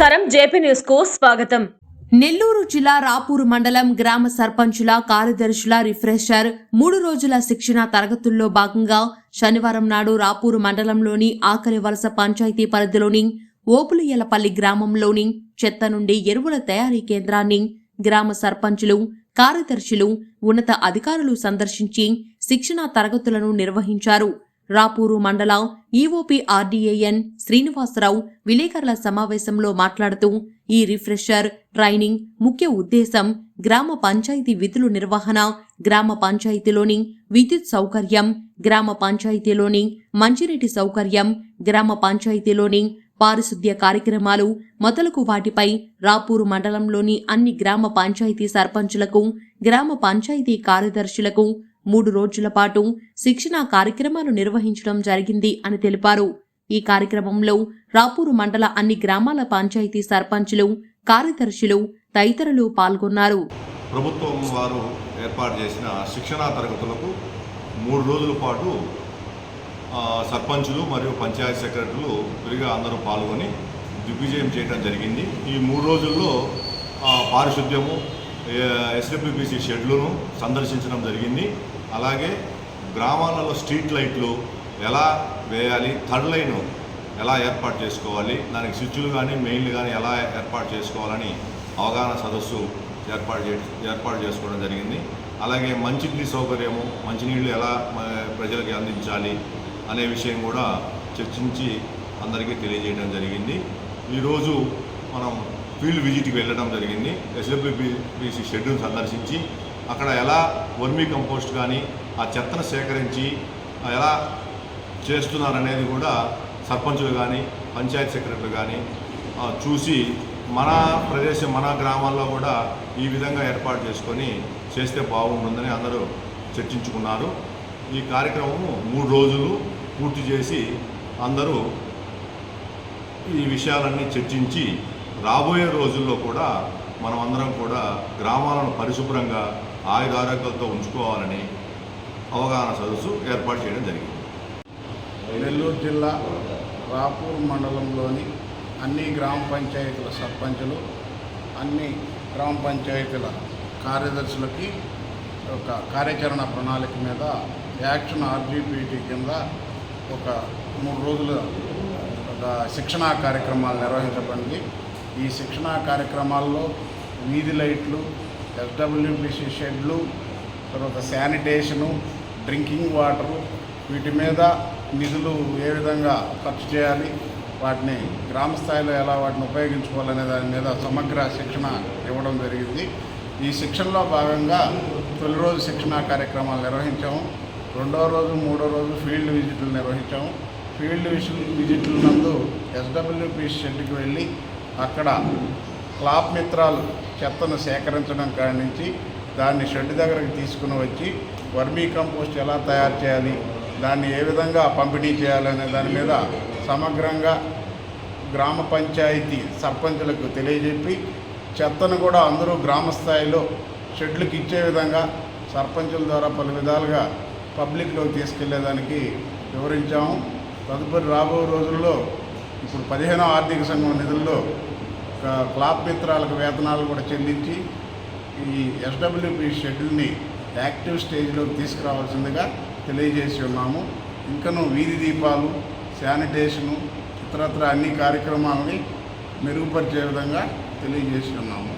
నమస్కారం జేపీ న్యూస్కు స్వాగతం. నెల్లూరు జిల్లా రాపూరు మండలం గ్రామ సర్పంచుల కార్యదర్శుల రిఫ్రెషర్ మూడు రోజుల శిక్షణ తరగతుల్లో భాగంగా శనివారం నాడు రాపూరు మండలంలోని ఆఖరి వలస పంచాయతీ పరిధిలోని ఓపులయ్యలపల్లి గ్రామంలోని చెత్త నుండి ఎరువుల తయారీ కేంద్రాన్ని గ్రామ సర్పంచులు కార్యదర్శులు ఉన్నత అధికారులు సందర్శించి శిక్షణ తరగతులను నిర్వహించారు. రాపూరు మండల ఈఓపీఆర్డీఏఎన్ శ్రీనివాసరావు విలేకరుల సమావేశంలో మాట్లాడుతూ ఈ రిఫ్రెషర్ ట్రైనింగ్ ముఖ్య ఉద్దేశం గ్రామ పంచాయతీ విధులు నిర్వహణ గ్రామ పంచాయతీలోని విద్యుత్ సౌకర్యం గ్రామ పంచాయతీలోని మంచినీటి సౌకర్యం గ్రామ పంచాయతీలోని పారిశుద్ధ్య కార్యక్రమాలు మొదలగు వాటిపై రాపూరు మండలంలోని అన్ని గ్రామ పంచాయతీ సర్పంచులకు గ్రామ పంచాయతీ కార్యదర్శులకు మూడు రోజుల పాటు శిక్షణా కార్యక్రమాలు నిర్వహించడం జరిగింది అని తెలిపారు. ఈ కార్యక్రమంలో రాపూరు మండల అన్ని గ్రామాల పంచాయతీ సర్పంచులు కార్యదర్శులు తదితరులు పాల్గొన్నారు. ప్రభుత్వం వారు ఏర్పాటు చేసిన శిక్షణా తరగతులకు మూడు రోజుల పాటు సర్పంచులు మరియు పంచాయతీ సెక్రటరీలు విరిగా అందరూ పాల్గొని దిగ్విజయం చేయడం జరిగింది. ఈ మూడు రోజుల్లో పారిశుద్ధ్యము ఎస్డబ్ల్యూబీసీ షెడ్లను సందర్శించడం జరిగింది. అలాగే గ్రామాలలో స్ట్రీట్ లైట్లు ఎలా వేయాలి థర్డ్ లైన్ ఎలా ఏర్పాటు చేసుకోవాలి దానికి స్విచ్లు కానీ మెయిన్లు కానీ ఎలా ఏర్పాటు చేసుకోవాలని అవగాహన సదస్సు ఏర్పాటు చే ఏర్పాటు చేసుకోవడం జరిగింది. అలాగే మంచినీటి సౌకర్యము మంచినీళ్ళు ఎలా ప్రజలకి అందించాలి అనే విషయం కూడా చర్చించి అందరికీ తెలియజేయడం జరిగింది. ఈరోజు మనం ఫీల్డ్ విజిట్కి వెళ్ళడం జరిగింది. ఎస్డబ్ల్యూబీసీ షెడ్యూల్ సందర్శించి అక్కడ ఎలా వర్మీ కంపోస్ట్ కానీ ఆ చెత్తను సేకరించి ఎలా చేస్తున్నారనేది కూడా సర్పంచులు కానీ పంచాయతీ సెక్రటరీలు కానీ చూసి మన ప్రదేశం మన గ్రామాల్లో కూడా ఈ విధంగా ఏర్పాటు చేసుకొని చేస్తే బాగుంటుందని అందరూ చర్చించుకున్నారు. ఈ కార్యక్రమము మూడు రోజులు పూర్తి చేసి అందరూ ఈ విషయాలన్నీ చర్చించి రాబోయే రోజుల్లో కూడా మనం అందరం కూడా గ్రామాలను పరిశుభ్రంగా ఆయుధారోగ్యాలతో ఉంచుకోవాలని అవగాహన సదస్సు ఏర్పాటు చేయడం జరిగింది. నెల్లూరు జిల్లా రాపూర్ మండలంలోని అన్ని గ్రామ పంచాయతీల సర్పంచులు అన్ని గ్రామ పంచాయతీల కార్యదర్శులకి ఒక కార్యాచరణ ప్రణాళిక మీద యాక్షన్ ఆర్జీపీటీ కింద ఒక మూడు రోజుల ఒక శిక్షణా కార్యక్రమాలు నిర్వహించబడింది. ఈ శిక్షణా కార్యక్రమాల్లో వీధి లైట్లు ఎస్డబ్ల్యూబిసి షెడ్లు తర్వాత శానిటేషను డ్రింకింగ్ వాటరు వీటి మీద నిధులు ఏ విధంగా ఖర్చు చేయాలి వాటిని గ్రామ స్థాయిలో ఎలా వాటిని ఉపయోగించుకోవాలనే దాని మీద సమగ్ర శిక్షణ ఇవ్వడం జరిగింది. ఈ శిక్షణలో భాగంగా తొలి రోజు శిక్షణా కార్యక్రమాలు నిర్వహించాము. రెండో రోజు మూడో రోజు ఫీల్డ్ విజిట్లు నిర్వహించాము. ఫీల్డ్ విజిట్ విజిట్లు నందు ఎస్డబ్ల్యూపీ షెడ్కి వెళ్ళి అక్కడ క్లాప్ మిత్రాలు చెత్తను సేకరించడం కాడి నుంచి దాన్ని షెడ్ దగ్గరకు తీసుకుని వచ్చి వర్మీ కంపోస్ట్ ఎలా తయారు చేయాలి దాన్ని ఏ విధంగా పంపిణీ చేయాలనే దాని మీద సమగ్రంగా గ్రామ పంచాయతీ సర్పంచులకు తెలియజెప్పి చెత్తను కూడా అందరూ గ్రామ స్థాయిలో షెడ్లకు ఇచ్చే విధంగా సర్పంచుల ద్వారా పలు విధాలుగా పబ్లిక్లోకి తీసుకెళ్ళేదానికి వివరించాము. తదుపరి రాబోయే రోజుల్లో ఇప్పుడు పదిహేనో ఆర్థిక సంఘం నిధుల్లో క్లాప్ మిత్రాలకు వేతనాలు కూడా చెల్లించి ఈ ఎస్డబ్ల్యూపి షెడ్యూల్ని యాక్టివ్ స్టేజ్లోకి తీసుకురావాల్సిందిగా తెలియజేసి ఉన్నాము ఇంకనూ వీధి దీపాలు శానిటేషను ఇతరత్ర అన్ని కార్యక్రమాలని మెరుగుపరిచే విధంగా తెలియజేసి ఉన్నాము